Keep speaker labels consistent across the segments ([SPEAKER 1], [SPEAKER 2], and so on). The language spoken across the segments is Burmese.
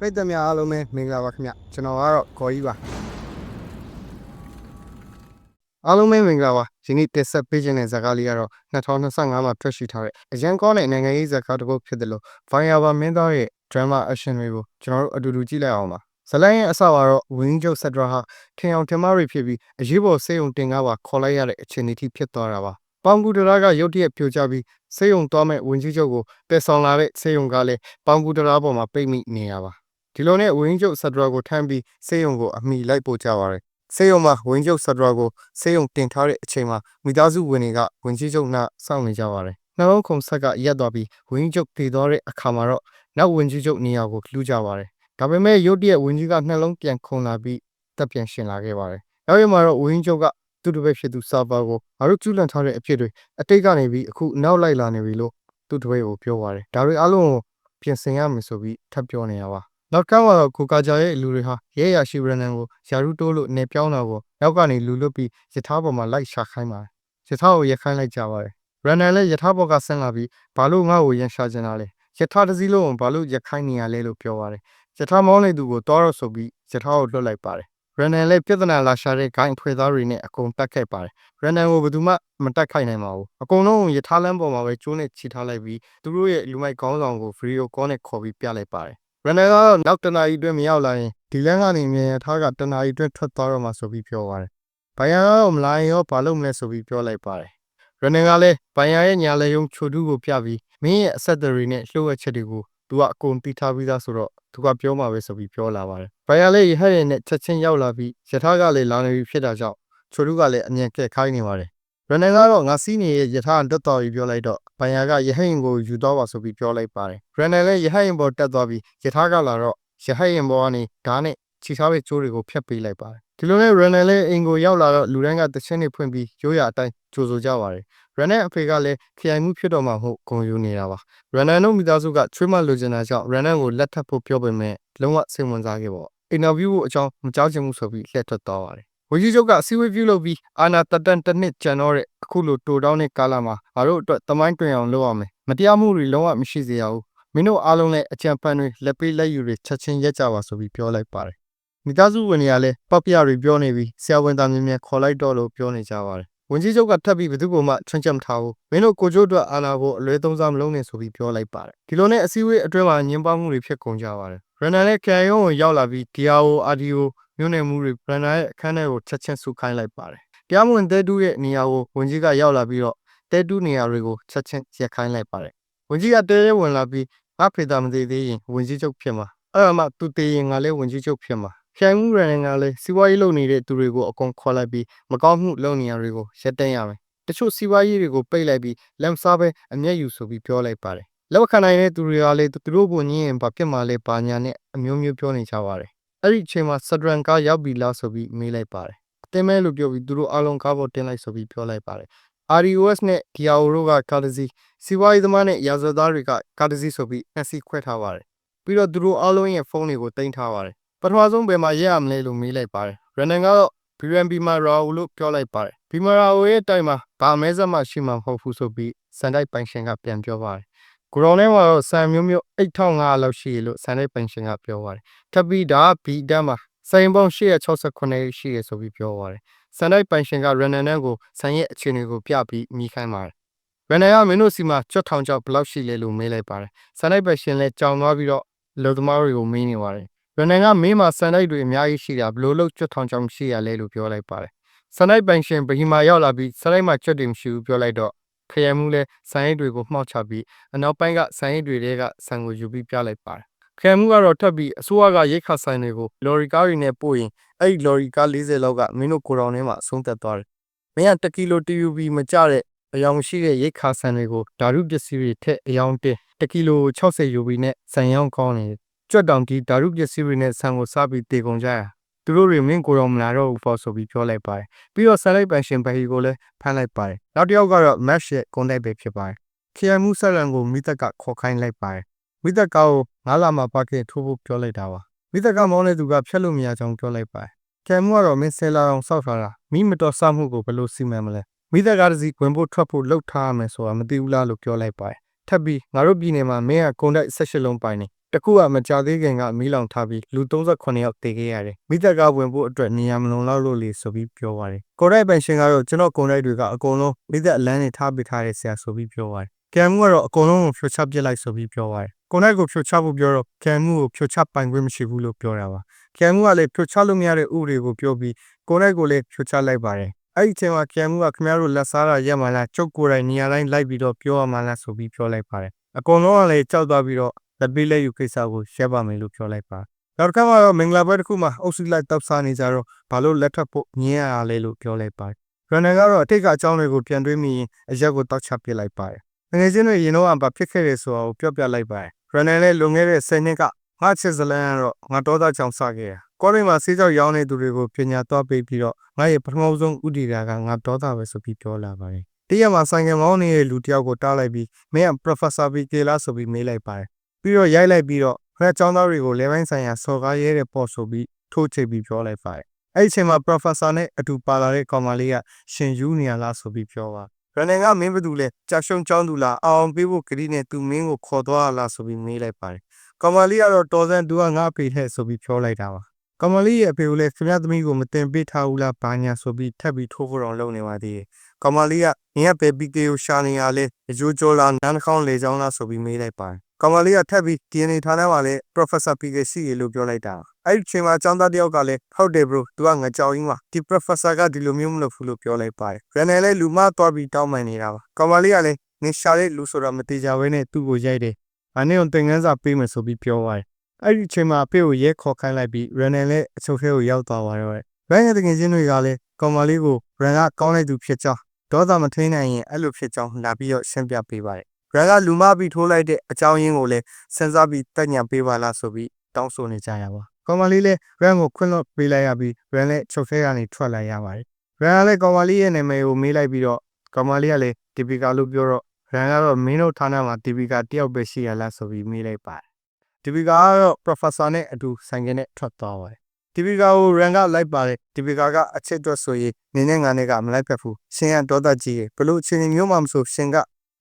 [SPEAKER 1] ပရိသတ်များအားလုံးပဲမင်္ဂလာပါခင်ဗျကျွန်တော်ကတော့ခေါ်ကြီးပါအားလုံးပဲမင်္ဂလာပါဒီနေ့တက်ဆက်ပေးခြင်းတဲ့ဇာတ်ကားလေးကတော့2025မှာထွက်ရှိထားတဲ့အရန်ကောင်းတဲ့နိုင်ငံရေးဇာတ်ကားတစ်ပုဒ်ဖြစ်တယ်လို့ Firever မင်းသားရဲ့ drama action တွေကိုကျွန်တော်တို့အတူတူကြည့်လိုက်အောင်ပါဇလန်ရဲ့အစကတော့ဝင်းကျုပ်ဆက်ဒရာဟာထင်အောင်ထင်မှားတွေဖြစ်ပြီးအရေးပေါ်စေယုံတင်ကားပါခေါ်လိုက်ရတဲ့အခြေအနေထိဖြစ်သွားတာပါပေါင်ကူတရာကရုတ်တရက်ပြိုကျပြီးစေယုံသွားမဲ့ဝင်းကြီးချုပ်ကိုပယ်ဆောင်လာတဲ့စေယုံကလည်းပေါင်ကူတရာပေါ်မှာပိတ်မိနေရပါ ဒီလိုနဲ့ဝင်းကျုပ်ဆဒရာကိုထမ်းပြီးစေယုံကိုအမိလိုက်ပို့ကြပါရယ်စေယုံမှာဝင်းကျုပ်ဆဒရာကိုစေယုံတင်ထားတဲ့အချိန်မှာမိသားစုဝင်တွေကဝင်းကြီးကျုပ်နာစောင့်နေကြပါရယ်နှလုံးခုန်ဆက်ကရက်သွားပြီးဝင်းကျုပ်တည်သွားတဲ့အခါမှာတော့နောက်ဝင်းကြီးကျုပ်နေရာကိုလှူကြပါရယ်ဒါပေမဲ့ရုတ်တရက်ဝင်းကြီးကနှလုံးပြန်ခုန်လာပြီးတက်ပြန်ရှင်လာခဲ့ပါရယ်နောက်ရမှာတော့ဝင်းကျုပ်ကသူ့တပည့်ဖြစ်သူစာပါကိုငါတို့ကျူးလွန်ထားတဲ့အဖြစ်တွေအတိတ်ကနေပြီးအခုနောက်လိုက်လာနေပြီလို့သူ့တပည့်ကိုပြောပါတယ်ဒါတွေအလုံးကိုပြင်ဆင်ရမယ်ဆိုပြီးထပ်ပြောနေရပါ နောက်ကမှာတော့ကိုကာဂျာရဲ့လူတွေဟာရဲရရှိရန်နန်ကိုယာရုတိုးလို့နေပြောင်းတာကိုနောက်ကနေလူလွတ်ပြီးယထာပေါ်မှာလိုက်ရှာခိုင်းပါတယ်။ယထာကိုရခိုင်းလိုက်ကြပါတယ်။ရန်နန်လည်းယထာပေါ်ကဆင်းလာပြီးဘာလို့ငါ့ကိုရန်ရှာချင်တာလဲ။ယထာတစ်စည်းလုံးကိုဘာလို့ရခိုင်းနေရလဲလို့ပြောပါတယ်။ယထာမောင်းနေသူကိုတောတော့ဆိုပြီးယထာကိုလွတ်လိုက်ပါတယ်။ရန်နန်လည်းပြဿနာလာရှာတဲ့ဂိုင်းဖွေသားတွေနဲ့အကုန်တက်ခဲ့ပါတယ်။ရန်နန်ကိုဘယ်သူမှမတက်ခိုက်နိုင်ပါဘူး။အကုန်လုံးယထာလမ်းပေါ်မှာပဲကျိုးနဲ့ချီထားလိုက်ပြီးသူတို့ရဲ့လူမိုက်ကောင်းဆောင်ကိုဗီဒီယိုကောနဲ့ခေါ်ပြီးပြလိုက်ပါတယ်။ ရန်နယ်ကတော့နောက်တနာရီအတွင်းမရောက်လာရင်ဒီလန်းကနေမြန်ရထားကတနာရီအတွင်းထွက်သွားတော့မှဆိုပြီးပြောပါတယ်။ဘိုင်ယာကတော့မလာရင်ရောဘာလုပ်မလဲဆိုပြီးပြောလိုက်ပါတယ်။ရန်နယ်ကလည်းဘိုင်ယာရဲ့ညာလေယုံချိုတူးကိုပြပြီးမင်းရဲ့အဆက်အသွယ်တွေနဲ့လှုပ်ဝက်ချက်တွေကိုသူကအကုန်သိထားပြီးသားဆိုတော့သူကပြောမှာပဲဆိုပြီးပြောလာပါတယ်။ဘိုင်ယာလည်းရဟတ်ရင်နဲ့ချက်ချင်းရောက်လာပြီးရထားကလည်းလာနေပြီဖြစ်တာကြောင့်ချိုတူးကလည်းအမြန်ကဲခိုင်းနေပါတယ်။ ရန်နယ်ကတော့ငါစီးနေရဲ့ယထာတက်တော်ကြီးပြောလိုက်တော့ဘိုင်ယာကယဟိန်ကိုယူတော့ပါဆိုပြီးပြောလိုက်ပါတယ်။ရန်နယ်လည်းယဟိန်ပေါ်တက်သွားပြီးယထာကလာတော့ယဟိန်ပေါ်ကနေဓာတ်နဲ့ခြိထားတဲ့ကျိုးတွေကိုဖျက်ပေးလိုက်ပါတယ်။ဒီလိုနဲ့ရန်နယ်လည်းအင်ကိုရောက်လာတော့လူတိုင်းကတချင်းတွေဖွင့်ပြီးရိုးရာအတိုင်းကြိုဆိုကြပါတယ်။ရန်နယ်အဖေကလည်းခရိုင်မှုဖြစ်တော့မှမဟုတ်ဂုံယူနေတာပါ။ရန်နယ်တို့မိသားစုကချွေးမလိုချင်တာကြောင့်ရန်နယ်ကိုလက်ထပ်ဖို့ပြောပေမဲ့လုံးဝစိတ်ဝင်စားခဲ့ပေါ့။အင်တာဗျူးကိုအကြောင်းမကြောက်ချင်ဘူးဆိုပြီးလှည့်ထွက်သွားပါတယ်။ ဝကြီးချုပ်ကအစည်းအဝေးပြုလုပ်ပြီးအာနာတတန်တစ်နှစ်ကျန်တော့တဲ့အခုလိုတိုတောင်းတဲ့ကာလမှာငါတို့အတွက်တမိုင်းတွင်အောင်လုပ်ရမယ်မတရားမှုတွေလုံးဝမရှိစေရဘူးမင်းတို့အားလုံးလည်းအကြံဖန်တွေလက်ပေးလက်ယူတွေချက်ချင်းရက်ကြပါဆိုပြီးပြောလိုက်ပါတယ်မိသားစုဝင်တွေကလည်းပောက်ပြတွေပြောနေပြီးဆရာဝန်သားမြင်မြန်ခေါ်လိုက်တော့လို့ပြောနေကြပါတယ်ဝင်ကြီးချုပ်ကထပ်ပြီးဘယ်သူ့ကိုမှချွန့်ချက်မထားဘူးမင်းတို့ကိုကျိုးအတွက်အာနာဖို့အလွဲသုံးစားမလုပ်နဲ့ဆိုပြီးပြောလိုက်ပါတယ်ဒီလိုနဲ့အစည်းအဝေးအတွင်းမှာညင်ပမှုတွေဖြစ်ကုန်ကြပါတယ်ရန်နန်နဲ့ကန်ယုံကိုရောက်လာပြီးဒီယာအိုအာဒီယို မြို့နယ်မှုတွေရန်နာရဲ့အခန်းထဲကိုချက်ချင်းဆုခိုင်းလိုက်ပါတယ်။တရားမဝင်တဲတူးရဲ့နေရာကိုဝင်ကြီးကရောက်လာပြီးတော့တဲတူးနေရာတွေကိုချက်ချင်းရက်ခိုင်းလိုက်ပါတယ်။ဝင်ကြီးကတဲရဲဝင်လာပြီးငါဖေတာမသေးသေးရင်ဝင်ကြီးချုပ်ဖြစ်မှာအဲ့ဒါမှသူတည်ရင်ငါလည်းဝင်ကြီးချုပ်ဖြစ်မှာ။ခိုင်မှုရန်ကလည်းစီးပွားရေးလုပ်နေတဲ့သူတွေကိုအကုန်ခေါ်လိုက်ပြီးမကောင်းမှုလုပ်နေရတွေကိုရက်တန်းရမယ်။တချို့စီးပွားရေးတွေကိုပိတ်လိုက်ပြီးလမ်းစားပဲအမျက်ယူဆိုပြီးပြောလိုက်ပါတယ်။လောက်ခံနိုင်တဲ့သူတွေကလည်းသူတို့ကိုညင်းရင်ဘာဖြစ်မှလဲဘာညာနဲ့အမျိုးမျိုးပြောနေကြပါတယ်။ အဲ့ဒီအချိန်မှာစဒရန်ကားရောက်ပြီလားဆိုပြီးမေးလိုက်ပါတယ်။အတင်းမဲလို့ပြောပြီးသူတို့အားလုံးကားပေါ်တင်လိုက်ဆိုပြီးပြောလိုက်ပါတယ်။ RDOS နဲ့ DAO တို့ကကားတစ်စီးစီးပွားရေးသမားနဲ့ရာဇဝတ်သားတွေကကားတစ်စီးဆိုပြီးနှစ်စီးခွဲထားပါတယ်။ပြီးတော့သူတို့အားလုံးရဲ့ဖုန်းတွေကိုတင်ထားပါတယ်။ပထမဆုံးဘယ်မှာရက်ရမလဲလို့မေးလိုက်ပါတယ်။ရန်နန်ကတော့ BNB မှာရာဦးလို့ပြောလိုက်ပါတယ်။ဘီမာရာဦးရဲ့တိုင်မှာဘာမဲဆက်မှရှိမှာမဟုတ်ဘူးဆိုပြီးစန်တိုက်ပိုင်ရှင်ကပြန်ပြောပါတယ်။ ကိုရောင်းထဲမှာတော့စံမျိုးမျိုး8500လောက်ရှိရလို့စန်တိုက်ပိုင်ရှင်ကပြောပါတယ်။ထပ်ပြီးဒါဘီတန်းမှာစိုင်ပေါင်း868ရှိရဆိုပြီးပြောပါတယ်။စန်တိုက်ပိုင်ရှင်ကရန်နန်နန်ကိုဆန်ရဲ့အခြေအနေကိုပြပြီးမိခိုင်းပါတယ်။ရန်နန်ကမင်းတို့စီမှာကြွတ်ထောင်ကြောက်ဘယ်လောက်ရှိလဲလို့မေးလိုက်ပါတယ်။စန်တိုက်ပိုင်ရှင်လည်းကြောင်သွားပြီးတော့လူသမားတွေကိုမေးနေပါတယ်။ရန်နန်ကမင်းမှာစန်တိုက်တွေအများကြီးရှိတာဘယ်လိုလုပ်ကြွတ်ထောင်ကြောက်မရှိရလဲလို့ပြောလိုက်ပါတယ်။စန်တိုက်ပိုင်ရှင်ဗဟီမာရောက်လာပြီးစန်တိုက်မှာကြွတ်တွေမရှိဘူးပြောလိုက်တော့ ခရမှုလဲစံရိတ်တွေကိုမှောက်ချပြီးအနောက်ပိုင်းကစံရိတ်တွေတဲကဆန်ကိုယူပြီးပြလိုက်ပါတယ်။ခံမှုကတော့ထပ်ပြီးအစိုးရကရိတ်ခါဆိုင်တွေကိုလော်ရီကားတွေနဲ့ပို့ရင်အဲ့ဒီလော်ရီကား40လောက်ကမင်းတို့ကိုယ်တော်ထဲမှာအဆုံးသက်သွားတယ်။မင်းက1ကီလို TUB မကြတဲ့အယောင်ရှိတဲ့ရိတ်ခါဆိုင်တွေကိုဓာတုပစ္စည်းတွေထက်အယောင်တင်1ကီလို60 UB နဲ့ဆန်ရောင်းကောင်းနေတယ်။ကြွက်တောင်ကြီးဓာတုပစ္စည်းတွေနဲ့ဆန်ကိုစားပြီးတေကုန်ကြရ။ သူတို့တွေမင်းကိုယ်တော်မလာတော့ဘူးပေါ့ဆိုပြီးပြောလိုက်ပါတယ်။ပြီးတော့ဆန်လိုက်ပန်ရှင်ဘဟီကိုလည်းဖမ်းလိုက်ပါတယ်။နောက်တစ်ယောက်ကတော့ match ရဲ့ contact ပဲဖြစ်ပါတယ်။ခရိုင်မှုဆက်လန်ကိုမိသက်ကခေါ်ခိုင်းလိုက်ပါတယ်။မိသက်ကားကိုငါးလာမှာပါကင်ထိုးဖို့ပြောလိုက်တာပါ။မိသက်ကမောင်းတဲ့သူကဖျက်လို့မရကြောင်းပြောလိုက်ပါတယ်။ခရိုင်မှုကတော့မင်းဆယ်လာအောင်စောက်ထားတာမိမတော်ဆမှုကိုဘယ်လိုစီမံမလဲ။မိသက်ကားတစ်စီးဝင်ဖို့ထွက်ဖို့လှုပ်ထားရမယ်ဆိုတာမသိဘူးလားလို့ပြောလိုက်ပါတယ်။ထပ်ပြီးငါတို့ပြည်နယ်မှာမင်းကကွန်ဒိုက်18လုံးပိုင်နေ တခုကမကြသေးခင်ကမီးလောင်ထားပြီးလူ38ယောက်တေခဲ့ရတယ်မိသက်ကားဝင်ဖို့အတွက်နေရာမလုံလောက်လို့လေဆိုပြီးပြောပါတယ်ကိုရိုက်ပိုင်ရှင်ကတော့ကျွန်တော်ကိုရိုက်တွေကအကုန်လုံးမိသက်အလန်းနေထားပေးထားတဲ့ဆရာဆိုပြီးပြောပါတယ်ကံမှုကတော့အကုန်လုံးကိုဖြိုချပစ်လိုက်ဆိုပြီးပြောပါတယ်ကိုရိုက်ကိုဖြိုချဖို့ပြောတော့ကံမှုကိုဖြိုချပိုင်ခွင့်မရှိဘူးလို့ပြောတာပါကံမှုကလည်းဖြိုချလို့မရတဲ့ဥပဒေကိုပြောပြီးကိုရိုက်ကိုလည်းဖြိုချလိုက်ပါတယ်အဲ့ဒီအချိန်မှာကံမှုကခင်ဗျားတို့လက်စားတာရက်မှလားကျုပ်ကိုယ်တိုင်နေရာတိုင်းလိုက်ပြီးတော့ပြောရမှလားဆိုပြီးပြောလိုက်ပါတယ်အကုန်လုံးကလည်းကြောက်သွားပြီးတော့ လက်ပေးလက်ယူကိစ္စကိုရှက်ပါမယ်လို့ပြောလိုက်ပါနောက်တစ်ခါမှတော့မင်္ဂလာပွဲတစ်ခုမှာအုပ်စုလိုက်တောက်စားနေကြတော့ဘာလို့လက်ထပ်ဖို့ညင်းရလဲလို့ပြောလိုက်ပါတယ်ရန်နယ်ကတော့အတိတ်ကအကြောင်းတွေကိုပြန်တွေးမိရင်အရက်ကိုတောက်ချပစ်လိုက်ပါတယ်ငွေချင်းတွေရင်တော့အဘာဖြစ်ခဲ့တယ်ဆိုတာကိုပြောပြလိုက်ပါတယ်ရန်နယ်လည်းလွန်ခဲ့တဲ့10နှစ်ကငါချစ်စလန်ကတော့ငါတော်သားကြောင့်စခဲ့ရကောလိပ်မှာဆေးကြောက်ရောင်းနေသူတွေကိုပညာသွားပေးပြီးတော့ငါရဲ့ပထမဆုံးဥတီတာကငါတော်သားပဲဆိုပြီးပြောလာပါတယ်တရက်မှာဆိုင်ကမောင်းနေတဲ့လူတစ်ယောက်ကိုတားလိုက်ပြီးမင်းက Professor BK လားဆိုပြီးမေးလိုက်ပါတယ် ပြီးတော့ရိုက်လိုက်ပြီးတော့ခရက်ចောင်းသားတွေကိုလဲပိုင်းဆိုင်ရာစော်ကားရဲတဲ့ပေါ့ဆိုပြီးထိုးချိတ်ပြီးပြောလိုက်ပါတယ်အဲ့ဒီအချိန်မှာ Professor နဲ့အတူပါလာတဲ့ကောင်မလေးကရှင်ယူနေရလားဆိုပြီးပြောပါရန်နယ်ကမင်းဘသူလဲကြာရှုံချောင်းသူလားအောင်ပေးဖို့ဂရီနဲ့သူမင်းကိုခေါ်သွားလားဆိုပြီးမေးလိုက်ပါတယ်ကောင်မလေးကတော့တော်စံသူကငါဖေထဲဆိုပြီးပြောလိုက်တာပါကမလေးရဲ့အဖေကလည်းခင်ဗျားသမီးကိုမတင်ပေးထားဘူးလားဘာညာဆိုပြီးထပ်ပြီးထိုးဖို့တော့လုပ်နေပါသေးတယ်။ကမလေးကငင်းကပဲပီကေကိုရှာနေရလဲအကျိုးကျော်လာနန်းတစ်ခေါင်းလေချောင်းလားဆိုပြီးမေးလိုက်ပါတယ်။ ကမလေးကထပ်ပြီး DNA ထားတဲ့မှာလဲ Professor PK ရှိရလို့ပြောလိုက်တာ။အဲ့ဒီချိန်မှာចောင်းသားတယောက်ကလည်းဟုတ်တယ် bro तू ကငကြောင်ကြီးမှာဒီ Professor ကဒီလိုမျိုးမလုပ်ဘူးလို့ပြောလိုက်ပါတယ်။ Renner လည်းလူမသွားပြီးတောင်းပန်နေတာပါ။ကမလေးကလည်းနင်ရှာတဲ့လူဆိုတာမသေးကြဘဲနဲ့သူ့ကိုရိုက်တယ်။အနည်းအောင်တင်ငန်းစာပေးမယ်ဆိုပြီးပြောပါတယ်။အဲ့ဒီအချိန်မှာအဖေကိုရဲခေါ်ခိုင်းလိုက်ပြီး Renner လည်းအချုပ်ထဲကိုရောက်သွားပါတော့တယ်။ဘန်းရဲ့တကယ်ချင်းတွေကလည်းကောင်မလေးကို Ren ကကောင်းလိုက်သူဖြစ်ကြောင်းဒေါသမထိန်နိုင်ရင်အဲ့လိုဖြစ်ကြောင်းလာပြီးတော့ရှင်းပြပေးပါတယ်။ Ren ကလူမပြီးထိုးလိုက်တဲ့အကြောင်းရင်းကိုလည်းစဉ်းစားပြီးတက်ညံပေးပါလားဆိုပြီးတောင်းဆိုနေကြရပါ။ကောင်မလေးလည်း Ren ကိုခွင့်လွှတ်ပေးလိုက်ရပြီး Ren လည်းချုပ်ထဲကနေထွက်လာရပါတယ်။ Ren ကလည်းကောင်မလေးရဲ့နာမည်ကိုမေးလိုက်ပြီးတော့ကောင်မလေးကလည်း Typical လို့ပြောတော့ Ren ကတော့မင်းတို့ဌာနမှာ Typical တယောက်ပဲရှိရလားဆိုပြီးမေးလိုက်ပါတယ်။ Typical ကတော့ Professor နဲ့အတူဆိုင်ကနဲ့ထွက်သွားပါတယ်။ Typical ကို Ren ကလိုက်ပါတယ်။ Typical ကအချစ်အတွက်ဆိုရင်နင်းနဲ့ငါနဲ့ကမလိုက်ဖက်ဘူး။ရှင်ကဒေါသကြီးတယ်ဘလို့အချိန်မျိုးမှမဆိုရှင်က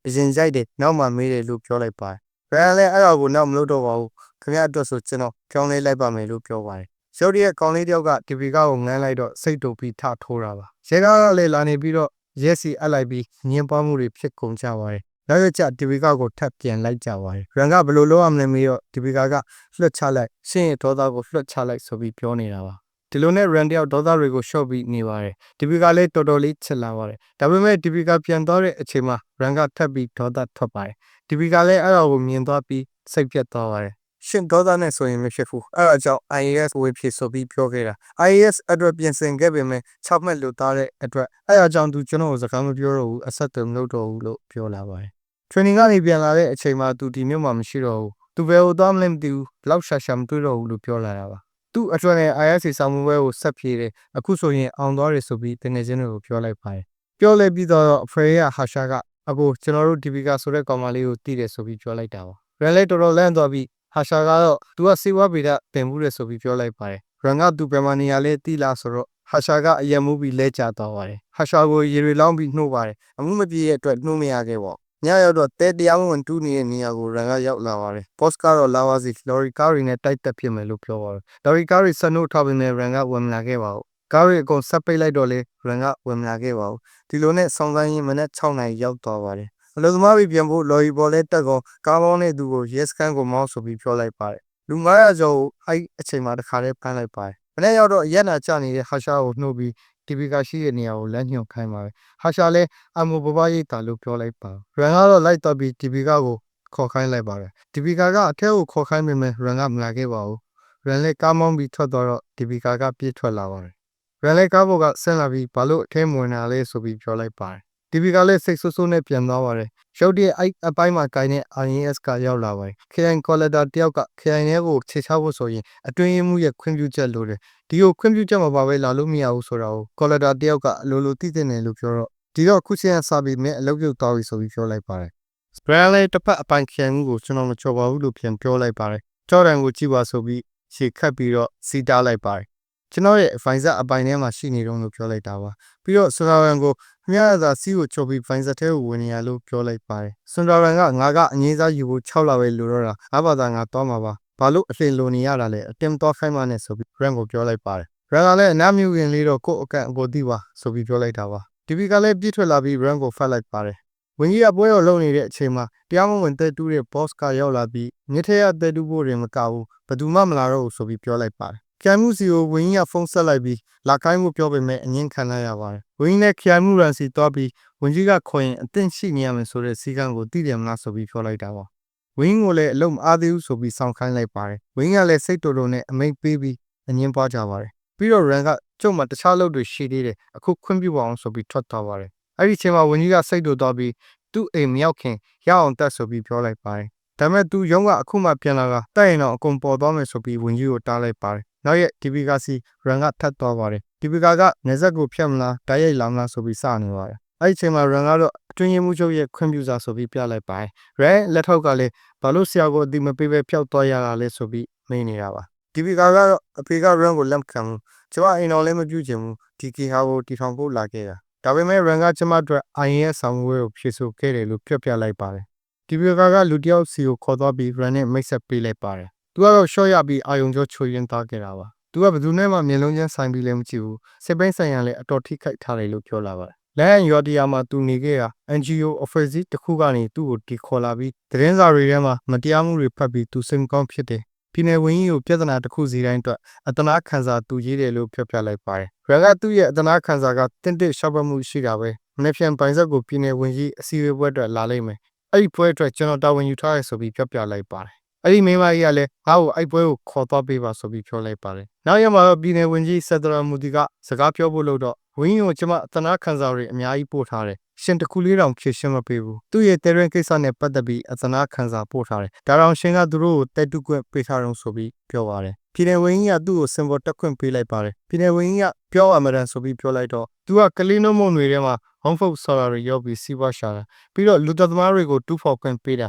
[SPEAKER 1] အရင်ရိုက်တယ်နောက်မှမေးတယ်လို့ပြောလိုက်ပါတယ်။ Ren လည်းအဲ့ဒါကိုနောက်မလုပ်တော့ပါဘူး။ခင်ဗျအတွက်ဆိုကျွန်တော်ကြောင်းလေးလိုက်ပါမယ်လို့ပြောပါတယ်။ရုပ်တရက်ကောင်လေးတယောက်က Typical ကိုငန်းလိုက်တော့စိတ်တုပ်ပြီးထထိုးတာပါ။ရဲကားကလည်းလာနေပြီးတော့ရဲစီအပ်လိုက်ပြီးညင်ပွားမှုတွေဖြစ်ကုန်ကြပါတယ်။နောက်ရကျဒီဗီကာကိုထပ်ပြန်လိုက်ကြပါတယ်။ရန်ကဘယ်လိုလုပ်ရမလဲမေးတော့ဒီဗီကာကလွှတ်ချလိုက်ရှင်းရဲ့ဒေါသကိုလွှတ်ချလိုက်ဆိုပြီးပြောနေတာပါ။ ဒီလိုနဲ့ရန်တယောက်ဒေါသတွေကိုရှော့ပြီးနေပါတယ်။ဒီဗီကာလည်းတော်တော်လေးချစ်လာပါတယ်။ဒါပေမဲ့ဒီဗီကာပြန်သွားတဲ့အချိန်မှာရန်ကထပ်ပြီးဒေါသထွက်ပါတယ်။ဒီဗီကာလည်းအဲ့ဒါကိုမြင်သွားပြီးစိတ်ပြတ်သွားပါတယ်။ရှင်ဒေါသနဲ့ဆိုရင်မဖြစ်ဘူး။အဲ့ဒါကြောင့် IAS ဝေဖြစ်ဆိုပြီးပြောခဲ့တာ။ IAS အတွက်ပြင်ဆင်ခဲ့ပေမဲ့6မှတ်လို့သားတဲ့အတွက်အဲ့ဒါကြောင့်သူကျွန်တော်ကိုစကားမပြောတော့ဘူးအဆက်အသွယ်မလုပ်တော့ဘူးလို့ပြောလာပါတယ်။ training ကနေပြန်လာတဲ့အချိန်မှာသူဒီမြို့မှာမရှိတော့ဘူး။သူဘယ်ကိုသွားမလဲမသိဘူး။ဘလောက်ရှာရှာမတွေ့တော့ဘူးလို့ပြောလာတာပါ။ သူ့အတွက်နဲ့ IAS စာမှုပွဲကိုဆက်ပြေးတယ်။အခုဆိုရင်အောင်သွားတယ်ဆိုပြီးတကယ်ချင်းတွေကိုပြောလိုက်ပါတယ်။ပြောလဲပြီးတော့အဖေရဟာရှာကအကိုကျွန်တော်တို့ဒီဗီကာဆိုတဲ့ကောင်မလေးကိုတည်တယ်ဆိုပြီးပြောလိုက်တာပါ။ရန်လည်းတော်တော်လန့်သွားပြီးဟာရှာကတော့သူကစေဝါဗေဒတင်မှုတယ်ဆိုပြီးပြောလိုက်ပါတယ်။ရန်ကသူဘယ်မှာနေရလဲတိလားဆိုတော့ဟာရှာကအယံမှုပြီးလဲကျသွားပါတယ်။ဟာရှာကိုရေတွေလောင်းပြီးနှိုးပါတယ်။အမှုမပြေတဲ့အတွက်နှိုးမရခဲ့ပါဘူး။ ညရောက်တော့တဲတရားဝင်တူးနေတဲ့နေရာကိုရန်ကရောက်လာပါတယ်။ boss ကတော့လာပါစီလော်ရီကားတွေနဲ့တိုက်တက်ဖြစ်မယ်လို့ပြောပါတယ်။လော်ရီကားတွေဆက်နှုတ်ထားပေမဲ့ရန်ကဝင်မလာခဲ့ပါဘူး။ကားတွေအကုန်ဆက်ပိတ်လိုက်တော့လေရန်ကဝင်မလာခဲ့ပါဘူး။ဒီလိုနဲ့ဆောင်းဆိုင်ရင်မနက်6နာရီရောက်သွားပါတယ်။အလုပ်သမားတွေပြန်ဖို့လော်ရီပေါ်လဲတက်ကောင်ကားပေါင်းတဲ့သူကိုရဲစခန်းကိုမောင်းဆိုပြီးပြောလိုက်ပါတယ်။လူ900ကျော်ကိုအဲ့အချိန်မှာတခါတည်းဖမ်းလိုက်ပါတယ်။မနေ့ရောက်တော့ရက်နာကျနေတဲ့ဟာရှာကိုနှုတ်ပြီး တီဗီကရှိတဲ့နေရာကိုလမ်းညွှန်ခိုင်းပါတယ်။ဟာရှာလည်းအမှုပပရိတ်တာလို့ပြောလိုက်ပါရန်ကတော့လိုက်တော့ပြီးတီဗီကကိုခေါ်ခိုင်းလိုက်ပါတယ်။တီဗီကာကအထက်ကိုခေါ်ခိုင်းပေမဲ့ရန်ကမလာခဲ့ပါဘူး။ရန်လည်းကားမောင်းပြီးထွက်သွားတော့တီဗီကာကပြေးထွက်လာပါတယ်။ရန်လည်းကားပေါ်ကဆင်းလာပြီးဘာလို့အထဲမဝင်လာလဲဆိုပြီးပြောလိုက်ပါတယ်။ တီဗီကလည်းစိတ်ဆိုးဆိုးနဲ့ပြန်သွားပါတယ်။ရုပ်တရက်အဲ့အပိုင်းမှာကိုင်းတဲ့ INS ကရောက်လာပါတယ်။ KN Collector တယောက်က KN ရဲ့ကိုခြေချဖို့ဆိုရင်အတွင်းရေးမှုရဲ့ခွင့်ပြုချက်လိုတယ်။ဒီကိုခွင့်ပြုချက်မပါဘဲလာလို့မရဘူးဆိုတာကို Collector တယောက်ကအလိုလိုသိတဲ့နယ်လို့ပြောတော့ဒီတော့ခုချင်းစပြီးမြဲအလုပ်ပြုတ်သွားပြီဆိုပြီးပြောလိုက်ပါတယ်။ Brand လည်းတစ်ဖက်အပိုင်ခံမှုကိုကျွန်တော်မချော်ပါဘူးလို့ပြန်ပြောလိုက်ပါတယ်။ကြော်ဒန်ကိုကြည့်ပါဆိုပြီးရှေ့ခတ်ပြီးတော့စီတားလိုက်ပါတယ်။ကျွန်တော်ရဲ့ advisor အပိုင်ထဲမှာရှိနေတော့လို့ပြောလိုက်တာပါ။ပြီးတော့ဆွန်ဒါရန်ကို မြရသာစီကိုချုပ်ပြီး advisor ထဲကိုဝင်နေရလို့ပြောလိုက်ပါတယ်။ဆွန်ဒါရန်ကငါကအငိမ့်စားယူဖို့6လပဲလိုတော့တာငါဘာသာငါသွားမှာပါဘာလို့အလင်လိုနေရတာလဲအတင်းတော့ခိုင်းမနဲ့ဆိုပြီး rank ကိုပြောလိုက်ပါတယ် rank ကလည်းအနားမြူရင်လေးတော့ကိုယ့်အကန့်အကိုသိပါဆိုပြီးပြောလိုက်တာပါ DB ကလည်းပြစ်ထွက်လာပြီး rank ကိုဖတ်လိုက်ပါတယ်ဝင်ကြီးကပွဲတော်လုပ်နေတဲ့အချိန်မှာတရားမဝင်သက်တူးတဲ့ boss ကရောက်လာပြီးမြစ်ထက်ရသက်တူးဖို့ရင်မကဘူးဘယ်သူမှမလာတော့ဘူးဆိုပြီးပြောလိုက်ပါတယ်။ ခိုင်မှုစီကိုဝင်ကြီးကဖုန်းဆက်လိုက်ပြီးလာခိုင်းမှုပြောပေမဲ့အငင်းခံလိုက်ရပါတယ်။ဝင်ကြီးနဲ့ခိုင်မှုရန်စီသွားပြီးဝင်ကြီးကခေါ်ရင်အသင့်ရှိနေရမယ်ဆိုတဲ့စီကံကိုသိတယ်မလားဆိုပြီးပြောလိုက်တာပါ။ဝင်းကိုလည်းအလုံးမအားသေးဘူးဆိုပြီးစောင့်ခိုင်းလိုက်ပါတယ်။ဝင်းကလည်းစိတ်တော်တော်နဲ့အမိတ်ပေးပြီးအငင်းပွားကြပါတယ်။ပြီးတော့ရန်ကကျုံမှာတခြားလုပ်တွေရှိသေးတယ်အခုခွင့်ပြုပါအောင်ဆိုပြီးထွက်သွားပါတယ်။အဲ့ဒီအချိန်မှာဝင်းကြီးကစိတ်တူသွားပြီးသူ့အိမ်မရောက်ခင်ရအောင်တက်ဆိုပြီးပြောလိုက်ပါတယ်။ဒါပေမဲ့သူရုံးကအခုမှပြန်လာတာတက်ရင်တော့အကုန်ပေါ်သွားမယ်ဆိုပြီးဝင်းကြီးကိုတားလိုက်ပါတယ်။ နောက်ရက်ဒီပီကာစီရန်ကထပ်သွားပါတယ်။ဒီပီကာကနေဆက်ကိုဖြတ်မလားတိုက်ရိုက်လာမလားဆိုပြီးစနေပါတယ်။အဲ့ဒီအချိန်မှာရန်ကတော့အတွင်းရင်မှုချုပ်ရဲ့ခွင့်ပြုစာဆိုပြီးပြလိုက်ပါတယ်။ရန်လက်ထောက်ကလည်းဘာလို့ဆရာကိုအတိမပေးပဲဖျောက်သွားရတာလဲဆိုပြီးမေးနေတာပါ။ဒီပီကာကတော့အဖေကရန်ကိုလက်မခံဘူး။ကျွန်မအိမ်တော်လည်းမပြုချင်ဘူး။ဒီကီဟာကိုတီထောင်ဖို့လာခဲ့တာ။ဒါပေမဲ့ရန်ကကျွန်မအတွက် IN ဆောင်ဝဲကိုဖြေဆိုခဲ့တယ်လို့ပြောပြလိုက်ပါတယ်။ဒီပီကာကလူတစ်ယောက်စီကိုခေါ်သွားပြီးရန်နဲ့မိတ်ဆက်ပေးလိုက်ပါတယ်။ သူကတော့ရှော့ရပြီးအာယုံကျော်ချွေရင်သားခဲ့တာပါ။သူကဘယ်သူနဲ့မှမျက်လုံးချင်းဆိုင်ပြီးလည်းမကြည့်ဘူး။စိတ်ပိုင်းဆိုင်ရာလည်းအတော်ထိခိုက်ထားတယ်လို့ပြောလာပါတယ်။လမ်းရော်တီယာမှာသူနေခဲ့တာ NGO office တစ်ခုကနေသူ့ကိုတီခေါ်လာပြီးသတင်းစာတွေထဲမှာမတရားမှုတွေဖတ်ပြီးသူစိတ်မကောင်းဖြစ်တယ်။ပြည်နယ်ဝင်းကြီးကိုပြဿနာတစ်ခုစီတိုင်းအတွက်အတနာခံစာသူရေးတယ်လို့ပြောပြလိုက်ပါတယ်။ရန်ကသူ့ရဲ့အတနာခံစာကတင့်တစ်ရှော့ပတ်မှုရှိတာပဲ။မနေ့ပြန်ပိုင်ဆက်ကိုပြည်နယ်ဝင်းကြီးအစည်းအဝေးပွဲအတွက်လာလိမ့်မယ်။အဲ့ဒီပွဲအတွက်ကျွန်တော်တာဝန်ယူထားရဆိုပြီးပြောပြလိုက်ပါတယ်။ အဲ့ဒီမိန်းမကြီးကလည်းငါ့ကိုအဲ့ပွဲကိုခေါ်သွားပေးပါဆိုပြီးပြောလိုက်ပါတယ်။နောက်ရက်မှာတော့ပြည်နယ်ဝင်းကြီးဆက်ဒရာမူတီကစကားပြောဖို့လို့တော့ဝင်းကြီးကိုကျွန်မအတနာခံစာတွေအများကြီးပို့ထားတယ်။ရှင်တစ်ခုလေးတောင်ဖြည့်ရှင်းမပေးဘူး။သူ့ရဲ့တဲရင်ကိစ္စနဲ့ပတ်သက်ပြီးအတနာခံစာပို့ထားတယ်။ဒါတောင်ရှင်ကသူတို့ကိုတက်တုကွက်ပေးထားတော့ဆိုပြီးပြောပါတယ်။ပြည်နယ်ဝင်းကြီးကသူ့ကိုစင်ဘော်တက်ခွင့်ပေးလိုက်ပါတယ်။ပြည်နယ်ဝင်းကြီးကပြောအမရန်ဆိုပြီးပြောလိုက်တော့သူကကလေးနှုတ်မုံတွေထဲမှာ home folk ဆော်ရာတွေရောက်ပြီးစီးပွားရှာတာပြီးတော့လူသက်သမားတွေကိုတူးဖော်ခွင့်ပေးတာ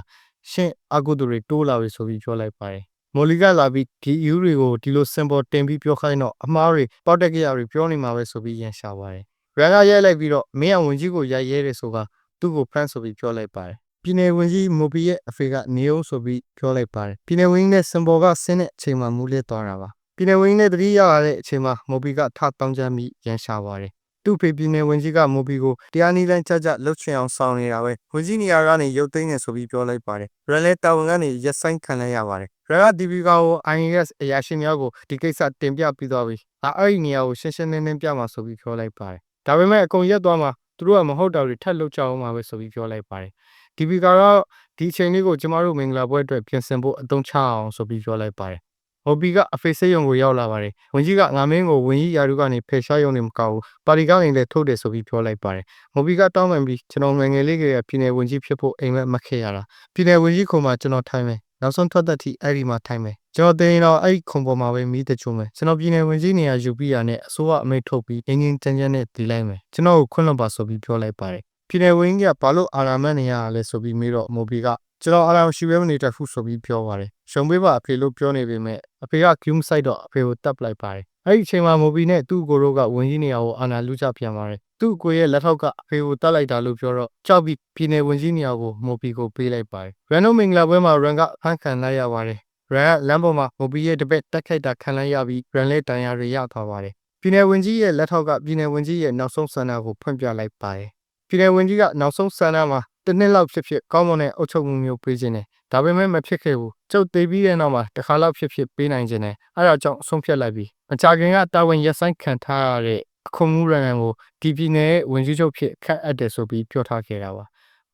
[SPEAKER 1] ရှင်အကုသူတွေတိုးလာပြီဆိုပြီးပြောလိုက်ပါတယ်။မိုလီကလာပြီးဒီ EU တွေကိုဒီလိုစင်ဘော်တင်ပြီးပြောခိုင်းတော့အမားတွေပေါက်တက်ကရတွေပြောနေမှာပဲဆိုပြီးရန်ရှာပါတယ်။ရန်ကရဲလိုက်ပြီးတော့မင်းအဝင်ကြီးကိုရိုက်ရဲတယ်ဆိုတာသူ့ကိုဖမ်းဆိုပြီးပြောလိုက်ပါတယ်။ပြည်နယ်ဝင်ကြီးမိုဘီရဲ့အဖေကနေအောင်ဆိုပြီးပြောလိုက်ပါတယ်။ပြည်နယ်ဝင်ကြီးနဲ့စင်ဘော်ကဆင်းတဲ့အချိန်မှာမူးလဲသွားတာပါ။ပြည်နယ်ဝင်ကြီးနဲ့တတိယရတဲ့အချိန်မှာမိုဘီကထတောင်းချမ်းပြီးရန်ရှာပါတယ်။ သူ့ဖေပြည်နယ်ဝင်ကြီးကမိုဘီကိုတရားနည်းလမ်းကြကြလှုပ်ချင်အောင်ဆောင်နေတာပဲဝင်ကြီးနေရာကနေရုပ်သိမ်းနေဆိုပြီးပြောလိုက်ပါတယ်ရန်လဲတာဝန်ကနေရက်ဆိုင်ခံလိုက်ရပါတယ်ရန်ကဒီဘီကာကို INS အရာရှိများကိုဒီကိစ္စတင်ပြပြီးသွားပြီအဲအဲ့ဒီနေရာကိုရှင်းရှင်းလင်းလင်းပြမှာဆိုပြီးပြောလိုက်ပါတယ်ဒါပေမဲ့အကုန်ရက်သွားမှာသူတို့ကမဟုတ်တာတွေထပ်လုပ်ကြအောင်မှာပဲဆိုပြီးပြောလိုက်ပါတယ်ဒီဘီကာကဒီအချိန်လေးကိုကျမတို့မင်္ဂလာပွဲအတွက်ပြင်ဆင်ဖို့အသုံးချအောင်ဆိုပြီးပြောလိုက်ပါတယ် ဟိုဘီကအဖေဆေးရုံကိုရောက်လာပါတယ်။ဝင်ကြီးကငါမင်းကိုဝင်ကြီးယာရုကနေဖယ်ရှားရုံနဲ့မကောက်ဘူး။ပါတီကနေလည်းထုတ်တယ်ဆိုပြီးပြောလိုက်ပါတယ်။မိုဘီကတောင်းပန်ပြီးကျွန်တော်ငယ်ငယ်လေးကပြည်နယ်ဝင်ကြီးဖြစ်ဖို့အိမ်မက်မခဲ့ရတာ။ပြည်နယ်ဝင်ကြီးခုံမှာကျွန်တော်ထိုင်မယ်။နောက်ဆုံးထွက်သက်ထိအဲ့ဒီမှာထိုင်မယ်။ကျွန်တော်တင်ရင်တော့အဲ့ဒီခုံပေါ်မှာပဲမီးတချို့မယ်။ကျွန်တော်ပြည်နယ်ဝင်ကြီးနေရာယူပြီးရနဲ့အစိုးရအမိန့်ထုတ်ပြီးငင်းငင်းတန်းတန်းနဲ့တည်လိုက်မယ်။ကျွန်တော်ကိုခွင့်လွှတ်ပါဆိုပြီးပြောလိုက်ပါတယ်။ ပြည်နယ်ဝင်ကြီးကဘာလို့အာရမန်နေရလဲဆိုပြီးမေးတော့မိုဘီကကျွန်တော်အာရမရှိဘဲမနေတတ်ဘူးဆိုပြီးပြောပါတယ်။ရှုံပေးပါအဖေလို့ပြောနေပေမဲ့အဖေကကျူးမဆိုင်တော့အဖေကိုတပ်ပလိုက်ပါတယ်။အဲ့ဒီအချိန်မှာမိုဘီနဲ့သူ့ကိုယ်တို့ကဝင်ကြီးနေရာကိုအာနာလူချပြန်ပါတယ်။သူ့ကိုယ်ရဲ့လက်ထောက်ကအဖေကိုတပ်လိုက်တာလို့ပြောတော့ကြောက်ပြီးပြည်နယ်ဝင်ကြီးနေရာကိုမိုဘီကိုပေးလိုက်ပါတယ်။ရန်နိုမင်္ဂလာပွဲမှာရန်ကဖန်ခံလိုက်ရပါတယ်။ရန်ကလမ်းပေါ်မှာမိုဘီရဲ့တပည့်တက်ခိုက်တာခံလိုက်ရပြီးရန်လဲတန်ရာတွေရသွားပါတယ်။ပြည်နယ်ဝင်ကြီးရဲ့လက်ထောက်ကပြည်နယ်ဝင်ကြီးရဲ့နောက်ဆုံးဆန္ဒကိုဖွင့်ပြလိုက်ပါတယ်။ ပြည်နယ်ဝင်ကြီးကနောက်ဆုံးဆန္ဒမှာတစ်နှစ်လောက်ဖြစ်ဖြစ်ကောင်းမွန်တဲ့အုပ်ချုပ်မှုမျိုးပေးခြင်းတယ်ဒါပေမဲ့မဖြစ်ခဲ့ဘူးကျုပ်သေးပြီးတဲ့နောက်မှာတစ်ခါလောက်ဖြစ်ဖြစ်ပေးနိုင်ခြင်းတယ်အဲဒါကြောင့်အဆုံးဖြတ်လိုက်ပြီးမကြခင်ကတာဝန်ရက်ဆိုင်ခံထားရတဲ့အခွန်မှုရန်ကိုဒီပြည်နယ်ရဲ့ဝင်ကြီးချုပ်ဖြစ်ခန့်အပ်တယ်ဆိုပြီးပြောထားခဲ့တာပါ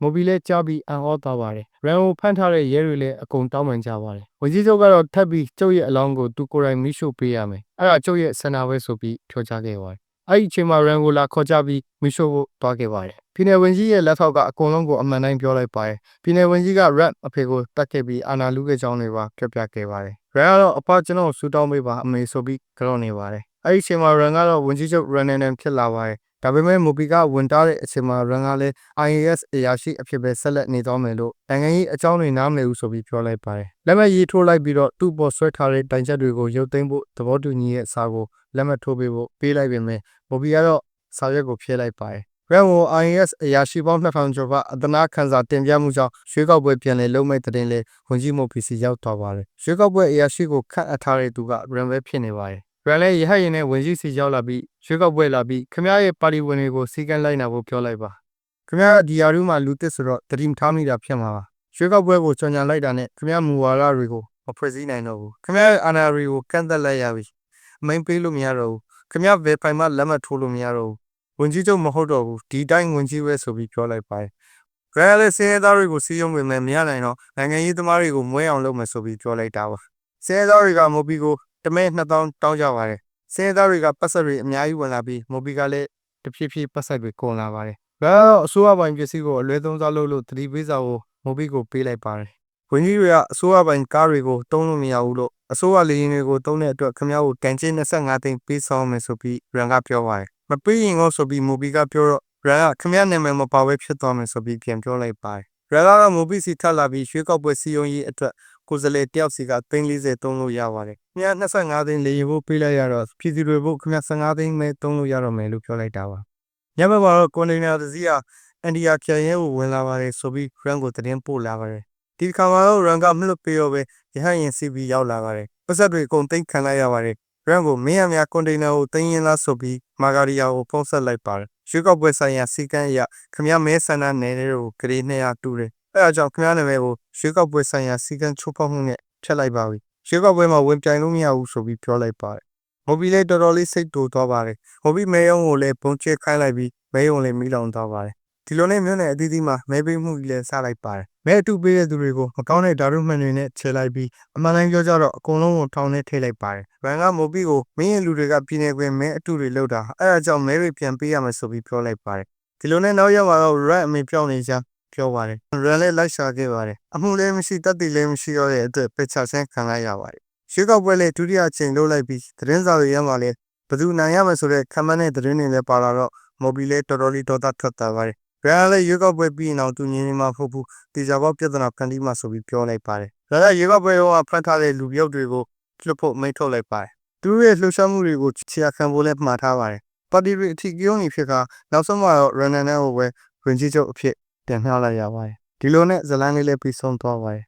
[SPEAKER 1] မိုဘီလဲကြားပြီးအံ့ဩသွားပါတယ်ရန်ကိုဖမ်းထားတဲ့ရဲတွေလည်းအကုန်တောင်းပန်ကြပါတယ်ဝင်ကြီးချုပ်ကတော့ထပ်ပြီးကျုပ်ရဲ့အလောင်းကိုသူကိုယ်တိုင်မိရှို့ပေးရမယ်အဲဒါကျုပ်ရဲ့ဆန္ဒပဲဆိုပြီးပြောကြားခဲ့ပါတယ် အဲ့ဒီအချိန်မှာရန်ကိုလာခေါ်ကြပြီးမိရှို့ဖို့တွားခဲ့ပါတယ်ပြည်နယ်ဝင်ကြီးရဲ့လက်ထောက်ကအကုန်လုံးကိုအမှန်တိုင်းပြောလိုက်ပါတယ်ပြည်နယ်ဝင်ကြီးက rap အဖေကိုတတ်ခဲ့ပြီးအာနာလူခဲ့ကြောင်းတွေပါပြပြခဲ့ပါတယ်ရန်ကတော့အဖကျွန်တော်ကိုဆူတောင်းပေးပါအမေဆိုပြီးကြောက်နေပါတယ်အဲ့ဒီအချိန်မှာရန်ကတော့ဝင်ကြီးချုပ်ရန်နန်နန်ဖြစ်လာပါတယ် ဒါပေမဲ့မူပီကဝင်တားတဲ့အချိန်မှာရန်ကလည်း IAS အရာရှိအဖြစ်ပဲဆက်လက်နေသွားမယ်လို့နိုင်ငံရေးအကြောင်းတွေနားမလည်ဘူးဆိုပြီးပြောလိုက်ပါတယ်။လက်မှတ်ရေးထိုးလိုက်ပြီးတော့သူ့ပေါ်ဆွဲထားတဲ့တိုင်ချက်တွေကိုရုပ်သိမ်းဖို့သဘောတူညီရဲ့အစားကိုလက်မှတ်ထိုးပေးဖို့ပေးလိုက်ပေမဲ့မူပီကတော့စာရွက်ကိုဖျက်လိုက်ပါတယ်ရန်ကို IAS အရာရှိပေါင်း2000ကျော်ကအသနာခံစာတင်ပြမှုကြောင့်ရွှေးကောက်ပွဲပြန်လည်လုပ်မဲ့တဲ့တင်လေဝန်ကြီးမို့ PC ရောက်သွားပါတယ်။ရွှေးကောက်ပွဲအရာရှိကိုခန့်အပ်ထားတဲ့သူကရန်ပဲဖြစ်နေပါတယ်။ ရန်လည်းရဟတ်ရင်နဲ့ဝန်ကြီးစီရောက်လာပြီးရွှေးကောက်ပွဲလာပြီးခမရရဲ့ပါတီဝင်တွေကိုစီကံလိုက်နာဖို့ပြောလိုက်ပါ။ခမရဒီယာရူမှာလူတစ်ဆိုတော့တတိမထားမိတာဖြစ်မှာပါ။ရွှေးကောက်ပွဲကိုကြော်ညာလိုက်တာနဲ့ခမရမူဝါဒတွေကိုမဖွဲ့စည်းနိုင်တော့ဘူး။ခမရရဲ့အာဏာတွေကိုကန့်သက်လိုက်ရပြီ။အမိန်ပေးလို့မရတော့ဘူး။ခမရဘယ်ပိုင်မှလက်မှတ်ထိုးလို့မရတော့ဘူး။ဝင်ကြီးချုပ်မဟုတ်တော့ဘူးဒီတိုင်းဝင်ကြီးပဲဆိုပြီးပြောလိုက်ပါတယ်။ရဲလည်းစင်းရဲသားတွေကိုစီးရုံးဝင်မယ်မရနိုင်တော့နိုင်ငံရေးသမားတွေကိုမွဲအောင်လုပ်မယ်ဆိုပြီးပြောလိုက်တာပါ။စင်းရဲသားတွေကမိုဘီကို တမဲ2000တောင်းကြပါတယ်။စင်းရဲသားတွေကပတ်ဆက်တွေအများကြီးဝင်လာပြီးမိုဘီကလည်းတဖြည်းဖြည်းပတ်ဆက်တွေကုန်လာပါတယ်။ဒါကတော့အစိုးရပိုင်ပစ္စည်းကိုအလွဲသုံးစားလုပ်လို့သတိပေးစာကိုမိုဘီကိုပေးလိုက်ပါတယ်။ဝင်ကြီးတွေကအစိုးရပိုင်ကားတွေကိုတုံးလို့မရဘူးလို့အစိုးရလေယာဉ်တွေကိုတုံးတဲ့အတွက်ခင်ဗျားကိုကန်ချင်း25သိန်းပေးဆောင်မယ်ဆိုပြီးရန်ကပြောပါတယ်။မပေးရင်တော့ဆိုပြီးမိုဘီကပြောတော့ရန်ကခင်ဗျားနာမည်မပါဘဲဖြစ်သွားမယ်ဆိုပြီးပြန်ပြောလိုက်ပါတယ်။ရန်ကမိုဘီစီထပ်လာပြီးရွှေကောက်ပွဲစီယုံရေးအတွက် ကိုယ်စလေတယောက်စီကသိန်း40တုံးလို့ရပါတယ်။ခင်ဗျား25သိန်းလေရင်ဖို့ပေးလိုက်ရတော့ပြည်သူတွေဖို့ခင်ဗျား15သိန်းပဲတုံးလို့ရတော့မယ်လို့ပြောလိုက်တာပါ။ညဘက်မှာတော့ကွန်တိန်နာတစ်စီးဟာအန်ဒီယာပြန်ရဲကိုဝင်လာပါတယ်ဆိုပြီးရန်ကိုသတင်းပို့လာပါတယ်။ဒီတစ်ခါမှာတော့ရန်ကမလွတ်ပေးတော့ပဲရဟရင်စီပြီးရောက်လာပါတယ်။ပတ်သက်တွေအကုန်သိမ်းခံလိုက်ရပါတယ်။ရန်ကိုမင်းရများကွန်တိန်နာကိုသိမ်းရင်လားဆိုပြီးမာဂါရီယာကိုဖုန်းဆက်လိုက်ပါတယ်။ရွှေကောက်ပွဲဆိုင်ရာစီကံအရခမရမဲဆန္ဒနယ်တွေကိုဂရေ200တူတယ်။ အဲအကြောင်းခမရနာမည်ကိုရွှေကောက်ပွဲဆိုင်ရာစီကံချိုးဖောက်မှုနဲ့ထည့်လိုက်ပါပြီ။ရွှေကောက်ပွဲမှာဝင်ပြိုင်လို့မရဘူးဆိုပြီးပြောလိုက်ပါတယ်။မိုဘီလေးတော်တော်လေးစိတ်တူသွားပါတယ်။မိုဘီမဲယုံကိုလည်းပုံချခိုင်းလိုက်ပြီးမဲယုံလည်းမိလောင်သွားပါတယ်။ဒီလိုနဲ့မြို့နယ်အသီးသီးမှာမဲပေးမှုကြီးလည်းစလိုက်ပါတယ်။မဲအတူပေးတဲ့သူတွေကိုမကောင်းတဲ့ဓာတ်ရုပ်မှန်တွေနဲ့ခြေလိုက်ပြီးအမှန်တိုင်းပြောကြတော့အကုန်လုံးကိုထောင်ထဲထည့်လိုက်ပါတယ်။ဗန်ကမိုဘီကိုမင်းရဲ့လူတွေကပြည်နယ်ကွင်းမဲအတူတွေလောက်တာအဲအကြောင်းမဲတွေပြန်ပေးရမယ်ဆိုပြီးပြောလိုက်ပါတယ်။ဒီလိုနဲ့နောက်ရက်မှာတော့ rat အမေပြောင်းနေကြ ပြောပါတယ်။ rat လည်းလိုက်ရှာခဲ့ပါတယ်။အမှုလည်းမရှိတတ်သိလည်းမရှိတော့တဲ့အတွက်ပစ်ချဆန်းခံလိုက်ရပါတယ်။ရွှေကောက်ပွဲလည်းဒုတိယအချိန်လုပ်လိုက်ပြီးသတင်းစာတွေရမှာလည်းဘယ်သူနိုင်ရမယ်ဆိုတဲ့ခံမှန်းတဲ့သတင်းတွေလည်းပါလာတော့မိုဘီလည်းတော်တော်လေးဒေါသထွက်တာပါတယ်။ရန်လည်းရွေးကောက်ပွဲပြီးရင်တော့သူငင်းနေမှာမဟုတ်ဘူးတေချာပေါက်ပြဿနာဖန်တီးမှာဆိုပြီးပြောလိုက်ပါတယ်။ဒါကရွေးကောက်ပွဲတော့ဖတ်ထားတဲ့လူပြုတ်တွေကိုလွတ်ဖို့မိန့်ထုတ်လိုက်ပါတယ်။သူတို့ရဲ့လှုပ်ရှားမှုတွေကိုခြေရာခံဖို့လည်းမှားထားပါတယ်။ပါတီတွေအထီးပြုံးနေဖြစ်ကနောက်ဆုံးမှာတော့ရန်နန်နဲ့ကိုပဲဝင်ကြီးချုပ်အဖြစ် တင်မြှောက်လိုက်ရပါတယ်။ဒီလိုနဲ့ဇလန်းလေးလည်းပြီးဆုံးသွားပါတယ်